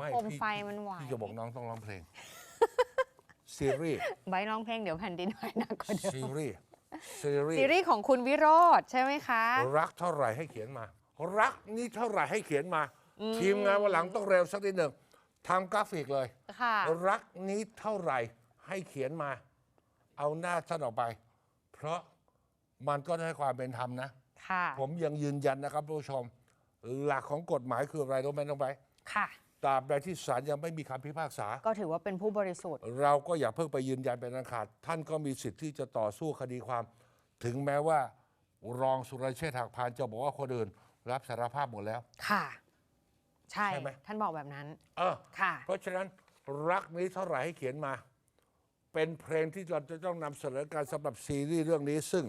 ไม่โคมพี่ไฟมันไหวพี่จะบอกน้องต้องร้องเพลงซีรีส์ไบร์ทร้องเพลงเดี๋ยวแผ่นดินไหวหนักกว่าเดิซีมรีส์ซีรีซีส์รีส์ของคุณวิโรธใช่ไหมคะ รักเท่าไหร่ให้เขียนมา รักนี้เท่าไหร่ให้เขียนมา ทีมงานวันหลังต้องเร็วสักนิดหนึ่งทำกราฟิกเลยค่ะรักนี้เท่าไหร่ให้เขียนมา เอาหน้าท่านออกไป เพราะมันก็ได้ความเป็นธรรมนะค่ะผมยังยืนยันนะครับผู้ชม หลักของกฎหมายคืออะไรรู้ไหมน้องไปค่ะ ตราบใดที่ศาลยังไม่มีคำพิพากษา ก็ถือว่าเป็นผู้บริสุทธิ์ เราก็อย่าเพิ่งไปยืนยันเป็นอันขาด ท่านก็มีสิทธิ์ที่จะต่อสู้คดีความ ถึงแม้ว่ารองสุรเชษฐ์หักพานจะบอกว่าคนอื่น รับสารภาพหมดแล้ว ค่ะ ใช่ ใช่ไหม ท่านบอกแบบนั้น เออค่ะ เพราะฉะนั้นรักนี้เท่าไหร่ให้เขียนมา เป็นเพลงที่เราจะต้องนำเสนอการสำหรับซีรีส์เรื่องนี้ ซึ่ง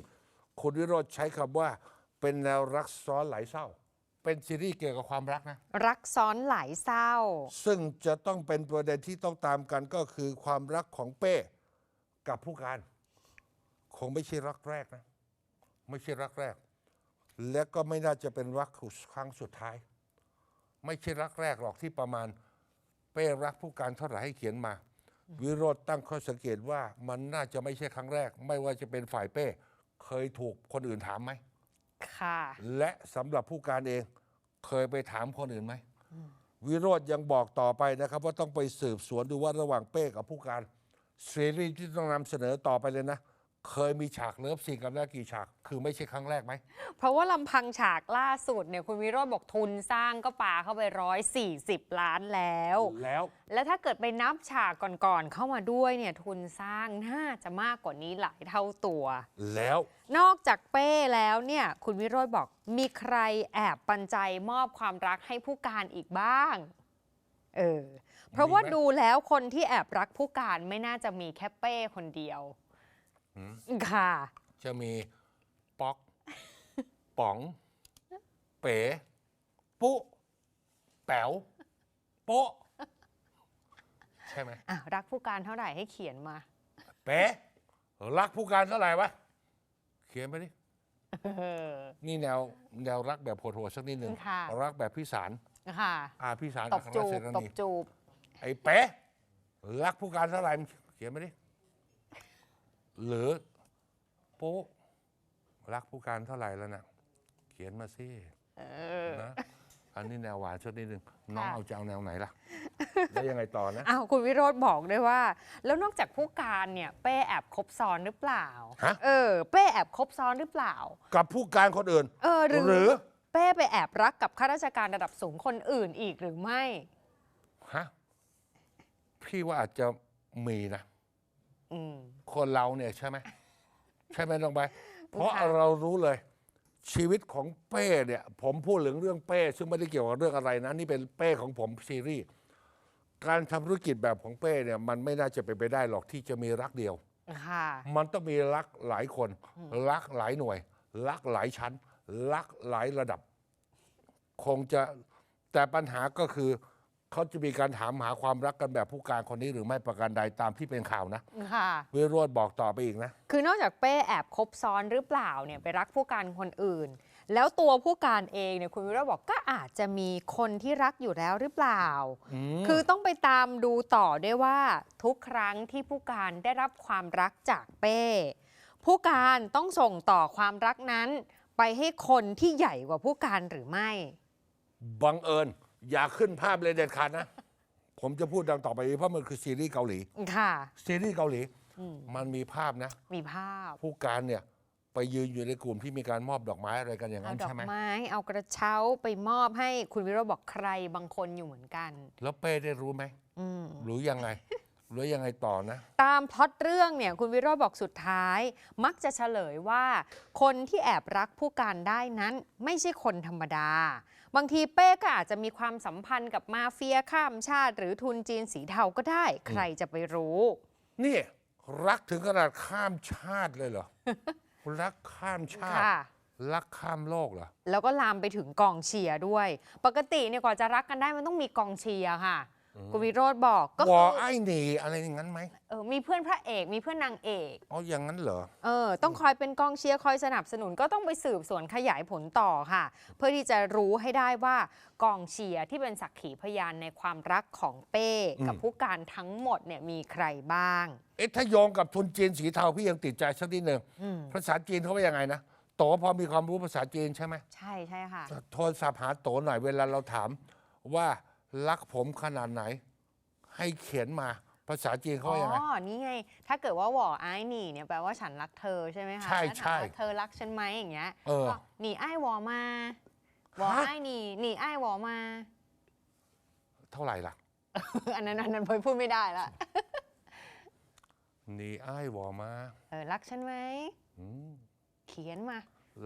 คุณวิโรธใช้คำว่าเป็นแนวรักซ้อนหลายเศร้า เป็นซีรีส์เกี่ยวกับความรักนะ รักซ้อนหลายเศร้า ซึ่งจะต้องเป็นประเด็นที่ต้องตามกันก็คือความรักของเป้กับผู้การ คงไม่ใช่รักแรกนะ ไม่ใช่รักแรก และก็ไม่น่าจะเป็นรักครั้งสุดท้าย ไม่ใช่รักแรกหรอกที่ประมาณ เป้รักผู้การเท่าไหร่ให้เขียนมา วิโรธตั้งข้อสังเกตว่ามันน่าจะไม่ใช่ครั้งแรก ไม่ว่าจะเป็นฝ่ายเป้ เคยถูกคนอื่นถามไหมค่ะ และสำหรับผู้การเอง เคยไปถามคนอื่นไหม วิโรธยังบอกต่อไปนะครับ ว่าต้องไปสืบสวนดูว่าระหว่างเป้กับผู้การซีรีส์ที่ต้องนำเสนอต่อไปเลยนะ เคยมีฉากเลิฟซีนกันแล้วกี่ฉาก คือไม่ใช่ครั้งแรกไหม เพราะว่าลำพังฉากล่าสุดเนี่ยคุณวิโรธบอกทุนสร้างก็ปาเข้าไปร้อยสี่สิบล้านแล้ว แล้ว แล้วถ้าเกิดไปนับฉากก่อนๆเข้ามาด้วยเนี่ยทุนสร้างน่าจะมากกว่านี้หลายเท่าตัว แล้ว นอกจากเป้แล้วเนี่ยคุณวิโรธบอกมีใครแอบปันใจมอบความรักให้ผู้การอีกบ้าง เออ เพราะว่ามีไหม ดูแล้วคนที่แอบรักผู้การไม่น่าจะมีแค่เป้คนเดียว ค่ะ จะมีป๊อก ป๋อง เป๋ ปุ๊แป๋วโป๊ะใช่ไหมอะรักผู้การเท่าไหร่ให้เขียนมา เป๋รักผู้การเท่าไหร่วะเขียนไปดิเออนี่แนวแนวรักแบบโหดๆสักนิดหนึ่งค่ะ รักแบบพี่สารค่ะอาพี่สารตอับครจูเสบนาตบนีจูบไอ้เป๊ะรักผู้การเท่าไหร่มึงเขียนมาดิ หรือโป๊ะรักผู้การเท่าไหร่แล้วนะเขียนมาสิเออนะอันนี้แนวหวานสักนิดหนึ่งน้องค่ะเอาจะเอาแนวไหนล่ะ แล้วยังไงต่อนะอ้าวคุณวิโรธบอกด้วยว่า แล้วนอกจากผู้การเนี่ยเป้แอบคบซ้อนหรือเปล่าฮะเออ เป้แอบคบซ้อนหรือเปล่า กับผู้การคนอื่น เออหรือหรือเป้ไปแอบรักกับข้าราชการระดับสูงคนอื่นอีกหรือไม่ฮะพี่ว่าอาจจะมีนะ อืม คนเราเนี่ยใช่ไหมใช่ไหมน้องใบเพราะค่ะ เรารู้เลย ชีวิตของเป้เนี่ย ผมพูดถึงเรื่องเป้ ซึ่งไม่ได้เกี่ยวกับเรื่องอะไรนะ นี่เป็นเป้ของผมซีรีส์การทำธุรกิจแบบของเป้เนี่ย มันไม่น่าจะเป็นไปได้หรอกที่จะมีรักเดียว ค่ะ มันต้องมีรักหลายคน รักหลายหน่วย รักหลายชั้น รักหลายระดับ คงจะแต่ปัญหาก็คือ เขาจะมีการถามหาความรักกันแบบผู้การคนนี้หรือไม่ประการใดตามที่เป็นข่าวนะค่ะ วิโรธบอกต่อไปอีกนะ คือนอกจากเป้แอบคบซ้อนหรือเปล่าเนี่ยไปรักผู้การคนอื่น แล้วตัวผู้การเองเนี่ยคุณวิโรจน์บอกก็อาจจะมีคนที่รักอยู่แล้วหรือเปล่าคือต้องไปตามดูต่อด้วยว่าทุกครั้งที่ผู้การได้รับความรักจากเป้ ผู้การต้องส่งต่อความรักนั้น ไปให้คนที่ใหญ่กว่าผู้การหรือไม่ บังเอิญ อย่าขึ้นภาพเลยเด็ดขาดนะ ผมจะพูดดังต่อไปนี้เพราะมันคือซีรีส์เกาหลี ค่ะ ซีรีส์เกาหลี มันมีภาพนะ มีภาพ ผู้การเนี่ยไปยืนอยู่ในกลุ่มที่มีการมอบดอกไม้อะไรกันอย่างเอานั้นดอใช่กไหม ไม้ เอากระเช้าไปมอบให้คุณวิโรจน์บอกใครบางคนอยู่เหมือนกัน แล้วเป้ได้รู้ไหมอืมหรือยังไง หรือยังไงต่อนะ ตามพล็อตเรื่องเนี่ยคุณวิโรจน์บอกสุดท้าย มักจะเฉลยว่า คนที่แอบรักผู้การได้นั้นไม่ใช่คนธรรมดา บางทีเป้ก็อาจจะมีความสัมพันธ์กับมาเฟียข้ามชาติ หรือทุนจีนสีเทาก็ได้ ใครจะไปรู้ นี่ รักถึงขนาดข้ามชาติเลยเหรอ รักข้ามชาติ ค่ะ รักข้ามโลกเหรอ แล้วก็ลามไปถึงกองเชียร์ด้วย ปกติเนี่ยกว่าจะรักกันได้มันต้องมีกองเชียร์ค่ะ คุณวิโรธบอกก็วคืออไอ้หนีอะไรอย่างนั้นไหมเออมีเพื่อนพระเอกมีเพื่อนนางเอกอ๋ออย่างนั้นเหรอเออต้องคอยเป็นกองเชียร์คอยสนับสนุนก็ต้องไปสืบสวนขยายผลต่อค่ะ เพื่อที่จะรู้ให้ได้ว่ากองเชียร์ที่เป็นสักขีพยานในความรักของเป้กับอืมผู้การทั้งหมดเนี่ยมีใครบ้าง เอ๊ะถ้าโยงกับทุนจีนสีเทาพี่ยังติดใจสักนิดหนึ่งอืมภาษาจีนเขาว่ายังไงนะโตพอมีความรู้ภาษาจีนใช่ไหมใช่ใช่ค่ะโทรศัพท์หาโตหน่อยเวลาเราถามว่า รักผมขนาดไหน ให้เขียนมาภาษาจีนเขาอ๋ว่ายังไงอนี่ไง ถ้าเกิดว่าหวอไอ้ายหนี่เนี่ยแปลว่าฉันรักเธอใช่ไหมคะใช่แล้วถามว่าใช่เธอรักฉันไหมอย่างเงี้ยเออก็หนีไอ้ายหวอมาหวอฮะ ไอ้ายหนีหนีไอ้ายหวอมา เท่าไหร่ล่ะ อันนั้นอันนั้นพลอยพูดไม่ได้ละนี่อ้ายวอมาเออรักฉันไหมอืมเขียนมา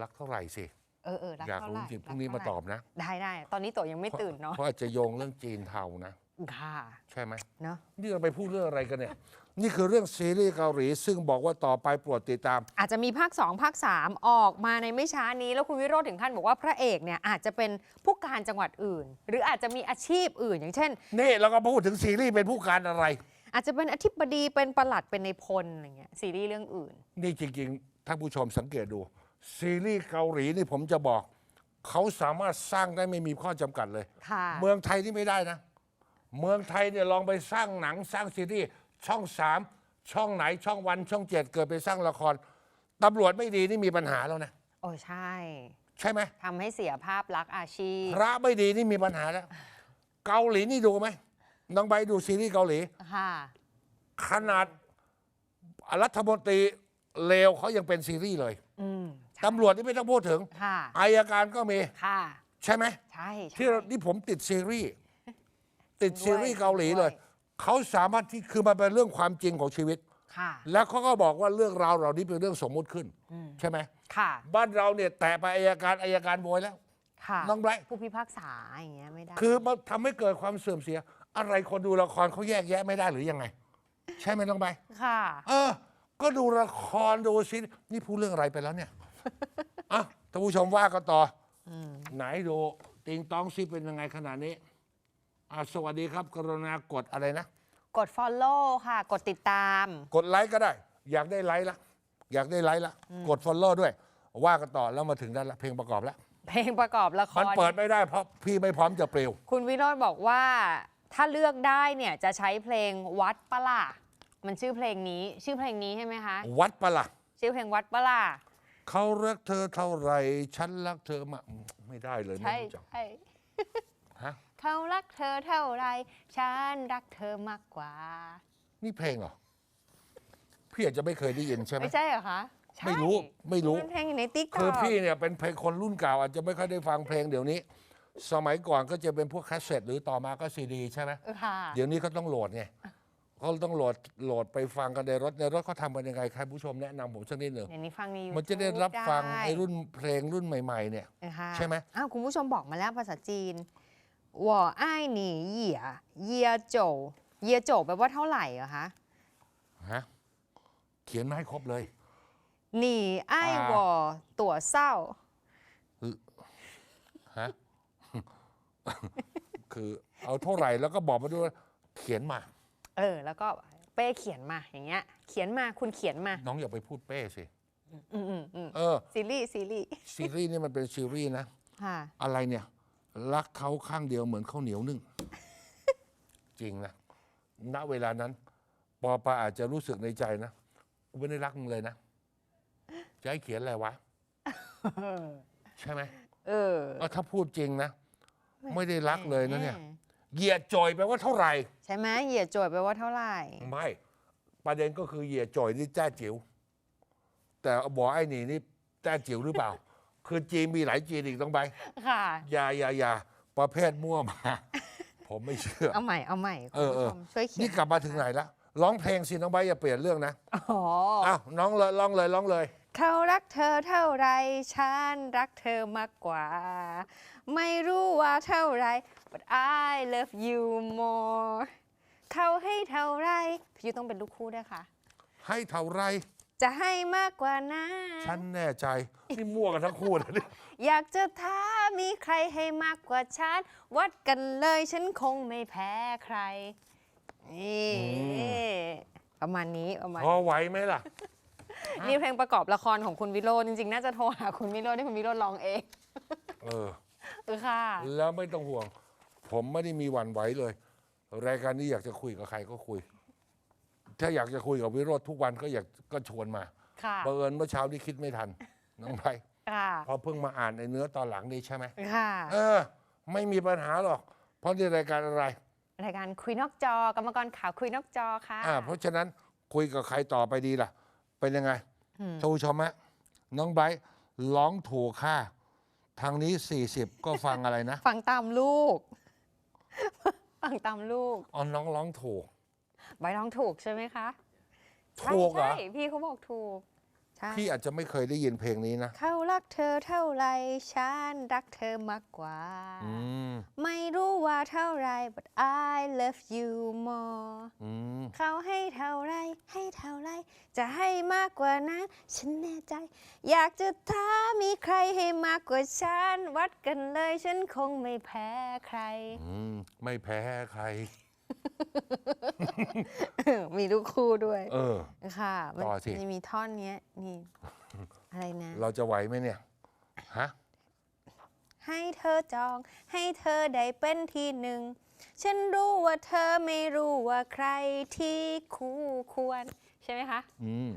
รักเท่าไหร่สิ เออเออรักอยากเท่ารู้ไหร่จริงพรัรุ่กงนี้มาเท่ตไหอบนะได้ได้ตอนนี้โตยังไม่ตื่นเนาะเพราะอาจจะโยงเรื่องจีนเทานะ ค่ะใช่ไหม เนาะนี่เราไปพูดเรื่องอะไรกันเนี่ย นี่คือเรื่องซีรีส์เกาหลี ซึ่งบอกว่าต่อไปโปรดติดตาม อาจจะมีภาค 2 ภาค 3 ออกมาในไม่ช้านี้ แล้วคุณวิโรธถึงขั้นบอกว่าพระเอกเนี่ยอาจจะเป็นผู้การจังหวัดอื่น หรืออาจจะมีอาชีพอื่น อย่างเช่น นี่เราก็พูดถึงซีรีส์เป็นผู้การอะไร อาจจะเป็นอธิบดีเป็นประหลัดเป็นในายพลอะไรเงี้ยซีรีส์เรื่องอื่น นี่จริงๆท่านผู้ชมสังเกตดู ซีรีส์เกาหลีนี่ผมจะบอก เขาสามารถสร้างได้ไม่มีข้อจำกัดเลย ค่ะ เมืองไทยนี่ไม่ได้นะ เมืองไทยเนี่ยลองไปสร้างหนังสร้างซีรีส์ช่องสามช่องไหนช่องวันช่องเจ็ดเกิดไปสร้างละครตำรวจไม่ดีนี่มีปัญหาแล้วนะ โอ้ใช่ใช่ไหมทำให้เสียภาพลักษณ์อาชีพพระไม่ดีนี่มีปัญหาแล้ว เกาหลีนี่ดูไหมน้องใบดูซีรีส์เกาหลี ค่ะ ขนาดรัฐมนตรีเลวเขายังเป็นซีรีส์เลย อืม ตำรวจนี่ไม่ต้องพูดถึงค่ะอายการก็มีค่ะ ใช่ไหมใช่ใช่ ที่เราที่ผมติดซีรีส์ติดซีรีส์เกาหลีเลย ด้วย เขาสามารถที่คือมันเป็นเรื่องความจริงของชีวิต ค่ะ แล้วเขาก็บอกว่าเรื่องราวเหล่านี้เป็นเรื่องสมมุติขึ้นใช่ไหมค่ะ บ้านเราเนี่ยแตะไปอายการอายการโวยแล้ว ค่ะ น้องไบรท์ ผู้พิพากษาอย่างเงี้ยไม่ได้ คือมันทำให้เกิดความเสื่อมเสีย อะไรคนดูละครเขาแยกแยะไม่ได้หรือยังไง ใช่ไหมน้องใบร์ทค่ะ เออ ก็ดูละครดูซินี่พูดเรื่องอะไรไปแล้วเนี่ย อะท่านผู้ชมว่ากันต่ออไหนดูติงตองซิเป็นยังไงขนาดนี้อะสวัสดีครับกรุณากดอะไรนะ กด follow ค่ะ กดติดตาม กดไลค์ก็ได้ อยากได้ไลค์ละ อยากได้ไลค์ละ กด follow ด้วย ว่ากันต่อแล้วมาถึงด้านละเพลงประกอบแล้วเพลงประกอบละคมันรเปิดไม่ได้เพราะพี่ไม่พร้อมจะเปลวคุณวิโรจน์บอกว่า ถ้าเลือกได้เนี่ยจะใช้เพลงวัดปะล่ะมันชื่อเพลงนี้ ชื่อเพลงนี้ใช่ไหมคะ วัดปะละชื่อเพลงวัดปะล่ะ เขารักเธอเท่าไหรฉันรักเธอมากไม่ได้เลยใช่ไม่รู้จักใช่ฮะเขารักเธอเท่าไรฉันรักเธอมากกว่า นี่เพลงเหรอพี่อาจจะไม่เคยได้ยินใช่ไหมไม่ใช่เหรอคะใช่ไม่รู้ไม่รู้เป็นเพลงอยู่ในติ๊กต็คือพี่เนี่ยเป็นเพลงคนรุ่นเก่าอาจจะไม่ค่อยได้ฟังเพลงเดี๋ยวนี้ สมัยก่อนก็จะเป็นพวกแคสเซ็ตหรือต่อมาก็ซีดีใช่ไหมค่ะ เดี๋ยวนี้เขาต้องโหลดไง เขาต้องโหลดโหลดไปฟังกันในรถในรถเขาทำกันยังไงใครผู้ชมแนะนำผมสักนิดหนึ่ง เดี๋ยวนี้ฟังในยู มันจะได้รับฟัง ได้ ไอ้รุ่นเพลงรุ่นใหม่ ๆ เนี่ย นะคะ ใช่ไหม อ้าวคุณผู้ชมบอกมาแล้วภาษาจีน我爱你เหยียเยียโจเยียโจแปลว่าเท่าไหร่เหรอคะ ฮะเขียนมาให้ครบเลย หนีไอ้วอตัวเศร้า ฮะ คือเอาเท่าไหร่แล้วก็บอกมาด้วยว่าเขียนมา เออ แล้วก็เป้เขียนมาอย่างเงี้ย เขียนมาคุณเขียนมาน้องอย่าไปพูดเป้สิอืมอืมอืมเออ ซีรีส์ซีรีส์ซีรีส์นี่มันเป็นซีรีส์นะ ค่ะ อะไรเนี่ย รักเขาข้างเดียวเหมือนข้าวเหนียวนึ่ง จริงนะณเวลานั้น ปอปาอาจจะรู้สึกในใจนะกูไม่ได้รักมึงเลยนะ จะให้เขียนอะไรวะ ใช่ไหมเออ เอาถ้าพูดจริงนะ ไม่ได้รักเลยนะเนี่ย แหม เหยียดจอยแปลว่าเท่าไหร่ ใช่ไหมเหยียดโจยแปลว่าเท่าไหร่ ไม่ ประเด็นก็คือเหยียดจอยนี่แจ้จิ๋วแต่บอกไอ้นี่นี่แจ้จิ๋วหรือเปล่า คือจีนมีหลายจีนอีกต้องไป ค่ะ อย่าอย่าอย่าประเภทมั่วมา ผมไม่เชื่อ เอาใหม่เอาใหม่เอคุณอเอผู้อ ชมช่วยเขียนี่นกลับมาถึงไหนแล้วร้องเพลงสิน้องใบร์ทอย่าเปลี่ยนเรื่องนะอ๋อ อ้าวน้องเลยร้องเลยร้องเลย เขารักเธอเท่าไรฉันรักเธอมากกว่า ไม่รู้ว่าเท่าไร but I love you more เขาให้เท่าไรพี่ยูต้องเป็นลูกคู่ด้วยค่ะ ให้เท่าไร จะให้มากกว่านั้นฉันแน่ใจ นี่มั่วกันทั้งคู่เลยเนี่ยอยากจะท้ามีใครให้มากกว่าฉัน วัดกันเลยฉันคงไม่แพ้ใครนี่ประมาณนี้ประมาณพอไหวไหมล่ะ นี่เพลงประกอบละครของคุณวิโรจน์จริงๆ น่าจะโทรหาคุณวิโรจน์ให้คุณวิโรจน์ร้องเองเออ เออค่ะ แล้วไม่ต้องห่วง ผมไม่ได้มีหวั่นไหวเลย รายการนี้อยากจะคุยกับใครก็คุย ถ้าอยากจะคุยกับวิโรธทุกวันก็อยากก็ชวนมาค่ะบังเอิญเมื่อเช้านี้คิดไม่ทัน น้องไพค่ะพอเพิ่งมาอ่านในเนื้อตอนหลังนี้ใช่ไหมค่ะ เออ ไม่มีปัญหาหรอก เพราะนี่รายการอะไร รายการคุยนอกจอกรรมกรข่าวคุยนอกจอค่ะ อ่า เพราะฉะนั้นคุยกับใครต่อไปดีล่ะ เป็นยังไงอืมท่านผู้ชมฮะน้องไบร์ทร้องถูกค่ะ ทางนี้ 40 ก็ฟังอะไรนะ ฟังตามลูก ฟังตามลูกอ๋อน้องร้องถูก ใบร้องถูกใช่ไหมคะใช่ถูกเหรอใช่พี่เขาบอกถูก ใช่ พี่อาจจะไม่เคยได้ยินเพลงนี้นะเขารักเธอเท่าไรฉันรักเธอมากกว่า อืมไม่รู้ว่าเท่าไร but I love you more อืมเขาให้เท่าไรให้เท่าไรจะให้มากกว่านั้นฉันแน่ใจ อยากจะท้ามีใครให้มากกว่าฉัน วัดกันเลยฉันคงไม่แพ้ใคร อืมไม่แพ้ใคร มีลูกคู่ด้วย เออ ค่ะมันต่อสิ จะมีท่อนเนี้ย นี่ อะไรนะ เราจะไหวไหมเนี่ยฮะให้เธอจอง ให้เธอได้เป็นที่หนึ่ง ฉันรู้ว่าเธอไม่รู้ว่าใครที่คู่ควร ใช่ไหมคะ อืม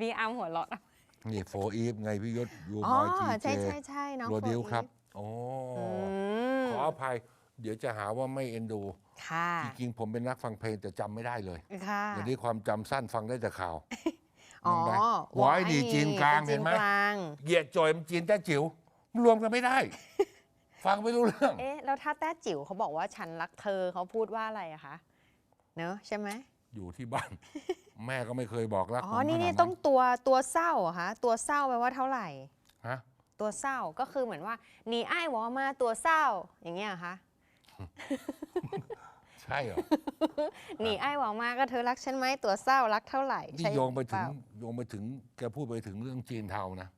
พี่อาร์มหัวเราะนี่โฟอีฟไงพี่ยศยูอ๋อมอยจีเจใช่ใช่ใช่น้องโรดิวโฟอีฟครับโอ้อืมขออภัย เดี๋ยวจะหาว่าไม่เอ็นดู ค่ะ จริงๆผมเป็นนักฟังเพลงแต่จำไม่ได้เลยค่ะเดี๋ยวนี้ความจำสั้นฟังได้แต่ข่าวอ๋อน้องไบร์ทหวายดีจีนกลางป็เห็นไหมจีกลาง เหยียดโจยมันจีนแต้จิ๋วรวมกันไม่ได้ ฟังไม่รู้เรื่อง เอ๊ะ แล้วถ้าแต้จิ๋วเขาบอกว่าฉันรักเธอเขาพูดว่าอะไรอะคะ เนอะใช่ไหมอยู่ที่บ้าน แม่ก็ไม่เคยบอกรักอ๋ผอมนี่ขนานี่ดต้องตัวตัวเศร้าเหรอคะตัวเศร้าแปลว่าเท่าไหร่ ฮะตัวเศร้าก็คือเหมือนว่าหนีไอ้ายวอมาตัวเศร้าอย่างเงี้ยเหรอคะ ใช่เหรอ หนีไอ้ายวอมาก็เธอรักฉันไหมตัวเศร้ารักเท่าไหร่นี่ใช่โยงไปถึงเล่าโยงไปถึงแกพูดไปถึงเรื่องจีนเทานะ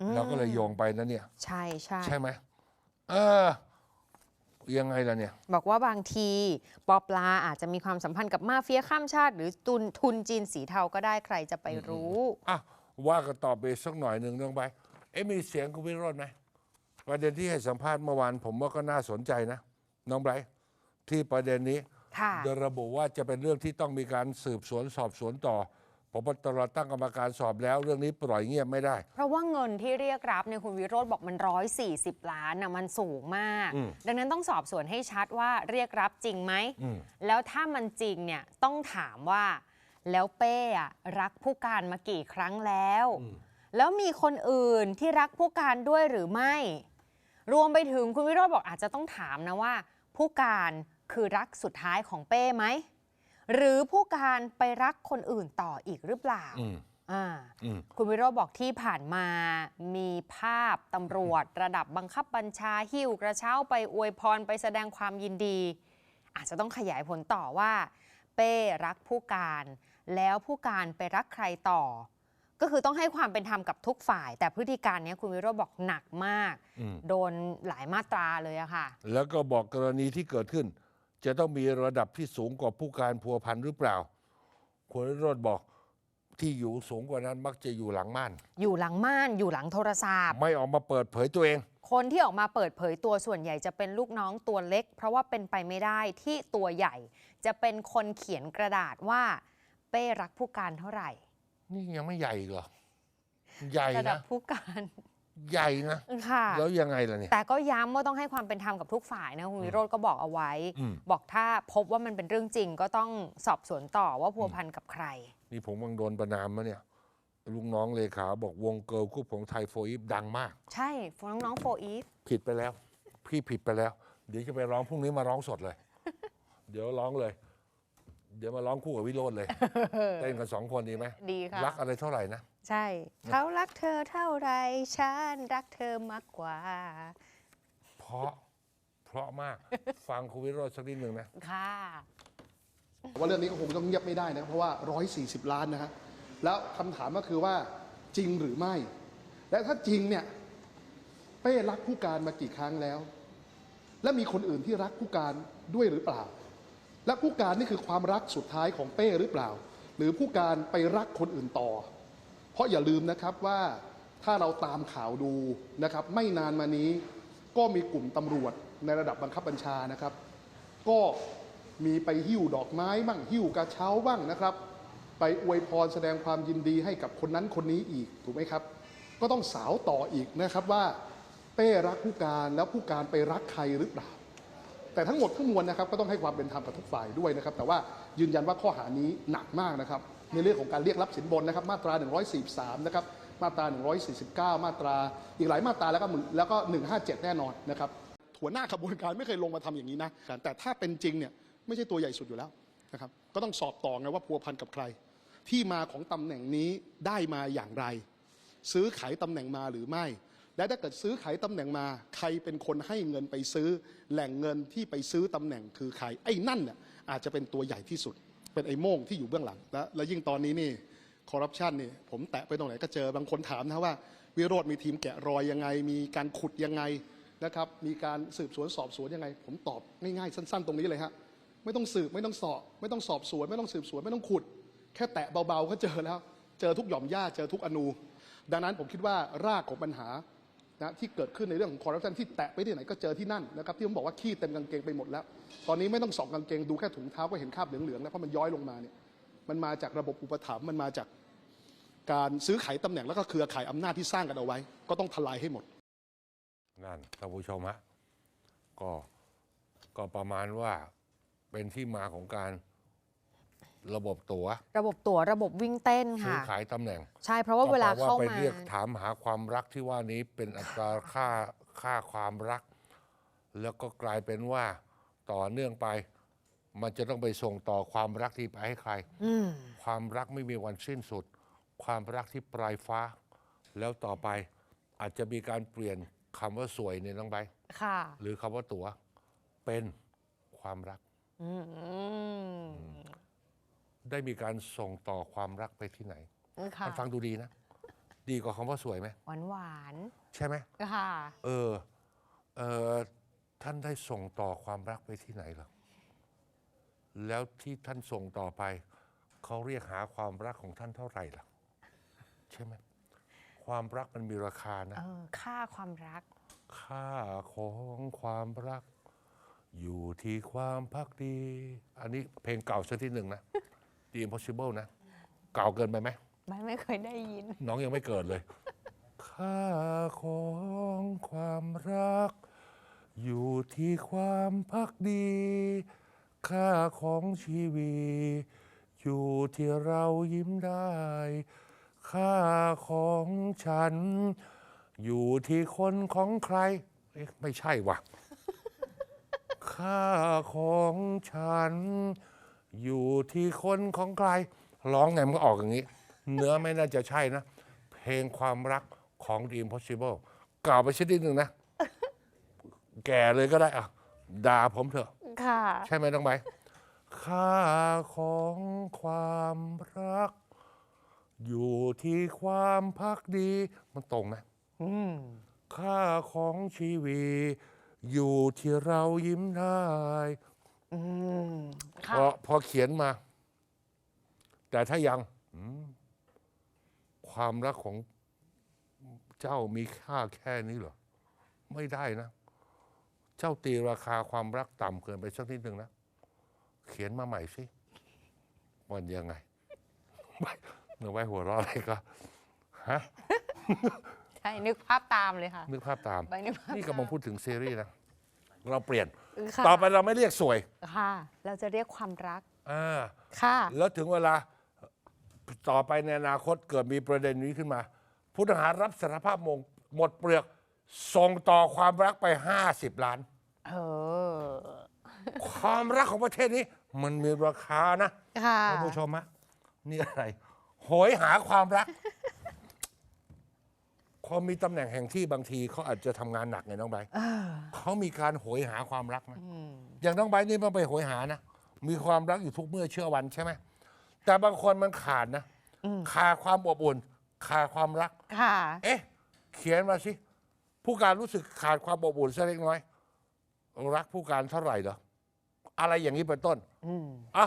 อืมเราก็เลยโยงไปนะเนี่ย ใช่ใช่ ใช่ไหมเออ ยังไงล่ะเนี่ย บอกว่าบางทีปอปลาอาจจะมีความสัมพันธ์กับมาเฟียข้ามชาติ หรือทุนทุนจีนสีเทาก็ได้ใครจะไปรู้ อะ ว่ากันต่อไปสักหน่อยหนึ่งน้องใบร์ทเอ๊ะมีเสียงคุณวิโรจน์ไหมประเด็นที่ให้สัมภาษณ์เมื่อวานผมว่าก็น่าสนใจนะ น้องไบรท์ที่ประเด็นนี้ค่ะโดยระบุว่าจะเป็นเรื่องที่ต้องมีการสืบสวนสอบสวนต่อพบตรตั้งกรรมการสอบแล้ว เรื่องนี้ปล่อยเงียบไม่ได้ เพราะว่าเงินที่เรียกรับเนี่ยคุณวิโรธบอกมัน 140 ล้านนะมันสูงมาก อืมดังนั้นต้องสอบสวนให้ชัดว่าเรียกรับจริงไหม อืม แล้วถ้ามันจริงเนี่ยต้องถามว่า แล้วเป้อะรักผู้การมากี่ครั้งแล้ว แล้วมีคนอื่นที่รักผู้การด้วยหรือไม่ รวมไปถึงคุณวิโรธบอกอาจจะต้องถามนะว่า ผู้การคือรักสุดท้ายของเป้ไหม หรือผู้การไปรักคนอื่นต่ออีกหรือเปล่าอืมอ่าอืมคุณวิโรจน์บอกที่ผ่านมามีภาพตำรวจระดับบังคับบัญชาหิ้วกระเช้าไปอวยพรไปแสดงความยินดี อาจจะต้องขยายผลต่อว่า เป้รักผู้การ แล้วผู้การไปรักใครต่อ ก็คือต้องให้ความเป็นธรรมกับทุกฝ่าย แต่พฤติการเนี้ยคุณวิโรจน์บอกหนักมาก อืม โดนหลายมาตราเลยอะค่ะ แล้วก็บอกกรณีที่เกิดขึ้น จะต้องมีระดับที่สูงกว่าผู้การพัวพันหรือเปล่าคุณวิโรจน์บอกที่อยู่สูงกว่านั้นมักจะอยู่หลังม่าน อยู่หลังม่านอยู่หลังโทรศัพท์ ไม่ออกมาเปิดเผยตัวเอง คนที่ออกมาเปิดเผยตัวส่วนใหญ่จะเป็นลูกน้องตัวเล็ก เพราะว่าเป็นไปไม่ได้ที่ตัวใหญ่ จะเป็นคนเขียนกระดาษว่า เป้รักผู้การเท่าไหร่ นี่ยังไม่ใหญ่อีกเหรอ ใหญ่ระดับนะผู้การ ใหญ่นะ ค่ะ แล้วยังไงล่ะเนี่ย แต่ก็ย้ำว่าต้องให้ความเป็นธรรมกับทุกฝ่ายนะคุณวิโรจน์ก็บอกเอาไว้ อืม บอกถ้าพบว่ามันเป็นเรื่องจริง ก็ต้องสอบสวนต่อว่าพัวพันกับใคร นี่ผมกำลังโดนประนามมาเนี่ย ลุงน้องเลขาบอกวงเกิร์ลกรุ๊ปของไทยโฟอีฟดังมาก ใช่น้องน้องโฟอีฟผิดไปแล้ว พี่ผิดไปแล้ว เดี๋ยวจะไปร้องพรุ่งนี้มาร้องสดเลย เดี๋ยวร้องเลย เดี๋ยวมาร้องคู่กับวิโรจน์เลยเต้นกันสองคนดีไหมดีค่ะรักอะไรเท่าไหร่นะ ใช่ เขารักเธอเท่าไรฉันรักเธอมากกว่า เพราะเพราะมากฟังคุณวิโรจน์สักนิดหนึ่งนะ ค่ะ ว่าเรื่องนี้ก็คงต้องเงียบไม่ได้นะ เพราะว่า 140 ล้านนะฮะแล้วคำถามก็คือว่าจริงหรือไม่ และถ้าจริงเนี่ยเป้รักผู้การมากี่ครั้งแล้ว และมีคนอื่นที่รักผู้การด้วยหรือเปล่า และผู้การนี่คือความรักสุดท้ายของเป้หรือเปล่า หรือผู้การไปรักคนอื่นต่อ เพราะอย่าลืมนะครับว่าถ้าเราตามข่าวดูนะครับไม่นานมานี้ก็มีกลุ่มตำรวจในระดับบังคับบัญชานะครับ ก็มีไปหิ้วดอกไม้บ้างหิ้วกระเช้าบ้างนะครับ ไปอวยพรแสดงความยินดีให้กับคนนั้นคนนี้อีกถูกไหมครับ ก็ต้องสาวต่ออีกนะครับว่า เป้รักผู้การแล้วผู้การไปรักใครหรือเปล่า แต่ทั้งหมดทั้งมวลนะครับก็ต้องให้ความเป็นธรรมกับทุกฝ่ายด้วยนะครับแต่ว่ายืนยันว่าข้อหานี้หนักมากนะครับในเรื่องของการเรียกรับสินบนนะครับมาตรา 143 นะครับมาตรา 149 มาตราอีกหลายมาตราแล้วก็แล้วก็ 157 แน่นอนนะครับหัวหน้าขบวนการไม่เคยลงมาทำอย่างนี้นะแต่ถ้าเป็นจริงเนี่ยไม่ใช่ตัวใหญ่สุดอยู่แล้วนะครับก็ต้องสอบต่อไงว่าพัวพันกับใคร ที่มาของตำแหน่งนี้ได้มาอย่างไร ซื้อขายตำแหน่งมาหรือไม่ และถ้าเกิดซื้อขายตำแหน่งมา ใครเป็นคนให้เงินไปซื้อ แหล่งเงินที่ไปซื้อตำแหน่งคือใครไอ้นั่นเนี่ยอาจจะเป็นตัวใหญ่ที่สุด เป็นไอ้โม่งที่อยู่เบื้องหลังและและยิ่งตอนนี้นี่คอร์รัปชันนี่ผมแตะไปตรงไหนก็เจอบางคนถามนะว่า วิโรธมีทีมแกะรอยยังไง มีการขุดยังไงนะครับ มีการสืบสวนสอบสวนยังไง ผมตอบง่ายๆสั้น ๆ ตรงนี้เลยฮะไม่ต้องสืบไม่ต้องสอบ ไม่ต้องสอบสวน ไม่ต้องสืบสวนไม่ต้องขุด แค่แตะเบาๆก็เจอแล้ว เจอทุกหย่อมหญ้าเจอทุกอนู ดังนั้นผมคิดว่ารากของปัญหา นะที่เกิดขึ้นในเรื่องของคอร์รัปชันที่แตะไปที่ไหนก็เจอที่นั่นนะครับที่ผมบอกว่าขี้เต็มกางเกงไปหมดแล้ว ตอนนี้ไม่ต้องส่องกางเกงดูแค่ถุงเท้าก็เห็นคราบเหลืองๆแล้วเพราะมันย้อยลงมาเนี่ยมันมาจากระบบอุปถัมภ์มันมาจากการซื้อขายตำแหน่งแล้วก็เครือข่ายอำนาจที่สร้างกันเอาไว้ ก็ต้องทลายให้หมด นั่นท่านผู้ชมฮะก็ก็ประมาณว่าเป็นที่มาของการ ระบบตัว๋ว ระบบตั๋วระบบวิ่งเต้นซื้อค่ะ ขายตำแหน่งใช่เพราะว่าเวลาก็แปเข้าไปมา เรียกถามหาความรักที่ว่านี้เป็นอัตราค่าค่าความรัก แล้วก็กลายเป็นว่าต่อเนื่องไป มันจะต้องไปส่งต่อความรักที่ไปให้ใคร อืม ความรักไม่มีวันสิ้นสุด ความรักที่ปลายฟ้า แล้วต่อไปอาจจะมีการเปลี่ยนคำว่าสวยเนี่ยน้องใบร์ทค่ะ หรือคำว่าตั๋วเป็นความรัก อืม ได้มีการส่งต่อความรักไปที่ไหน ค่ะมันฟังดูดีนะ ดีกว่าคำว่าสวยไหม หวานหวานใช่ไหม ๆค่ะ เออ เออท่านได้ส่งต่อความรักไปที่ไหนหรอ แล้วที่ท่านส่งต่อไป เขาเรียกหาความรักของท่านเท่าไหร่ล่ะ ใช่ไหม ความรักมันมีราคานะ เออ ค่าความรัก ค่าของความรัก อยู่ที่ความพักดี อันนี้เพลงเก่าชนิดหนึ่งนะ The Impossible นะ เก่าเกินไปไหมไม่ไม่เคยได้ยิน น้องยังไม่เกิดเลย ค่าของความรัก อยู่ที่ความพักดี ค่าของชีวิตอยู่ที่เรายิ้มได้ ค่าของฉัน อยู่ที่คนของใคร เอ๊ะ ไม่ใช่วะค่าของฉัน อยู่ที่คนของใครร้องไงมันก็ออกอย่างนี้ เนื้อไม่น่าจะใช่นะ เพลงความรักของ The Impossible กล่าวไปชนิดหนึ่งนะ แก่เลยก็ได้อะด่าผมเถอะ ค่ะ ใช่ไหมน้องใบค่าของความรัก อยู่ที่ความพักดี มันตรงไหมอืม ค่าของชีวิตอยู่ที่เรายิ้มได้ อืมพค่ะอพอเขียนมา แต่ถ้ายังอืมความรักของเจ้ามีค่าแค่นี้เหรอ ไม่ได้นะ เจ้าตีราคาความรักต่ำเกินไปสักนิดหนึ่งนะ เขียนมาใหม่สิมันยังไงไม่เมื่อไว้หัวเราะอะไรก็ ฮะ ใช่นึกภาพตามเลยค่ะนึกภาพตามไปนึกภาพนี่กำลังพูดถึงซีรีส์นะ เราเปลี่ยน ค่ะต่อไปเราไม่เรียกสวยค่ะ เราจะเรียกความรักอ่าค่ะ แล้วถึงเวลาต่อไปในอนาคตเกิดมีประเด็นนี้ขึ้นมา ผู้ต้องหารับสารภาพหมงหมดเปลือกส่งต่อความรักไป 50 ล้าน เออ ความรักของประเทศนี้ มันมีราคานะค่ะ ท่านผู้ชมฮะนี่อะไรโหยหาความรักพ อมีตำแหน่งแห่งที่บางทีเขาอาจจะทำงานหนักไงน้องใบร์ทเออเขามีการโหยหาความรักนะ อืมอย่างน้องใบร์ทนี่มันไปโหยหานะ มีความรักอยู่ทุกเมื่อเชื่อวันใช่ไหม แต่บางคนมันขาดนะ ขาดความอบอุ่น ขาดความรัก ค่ะ เอ๊ะ เขียนมาสิ ผู้การรู้สึกขาดความอบอุ่นสักเล็กน้อย รักผู้การเท่าไหร่เหรอ อะไรอย่างนี้เป็นต้น อืมอะ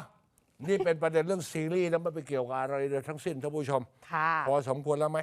นี่เป็นประเด็นเรื่องซีรีส์แล้วไม่ไปเกี่ยวกับอะไรเลยทั้งสิ้นท่านผู้ชม ค่ะ พอสมควรแล้วไหม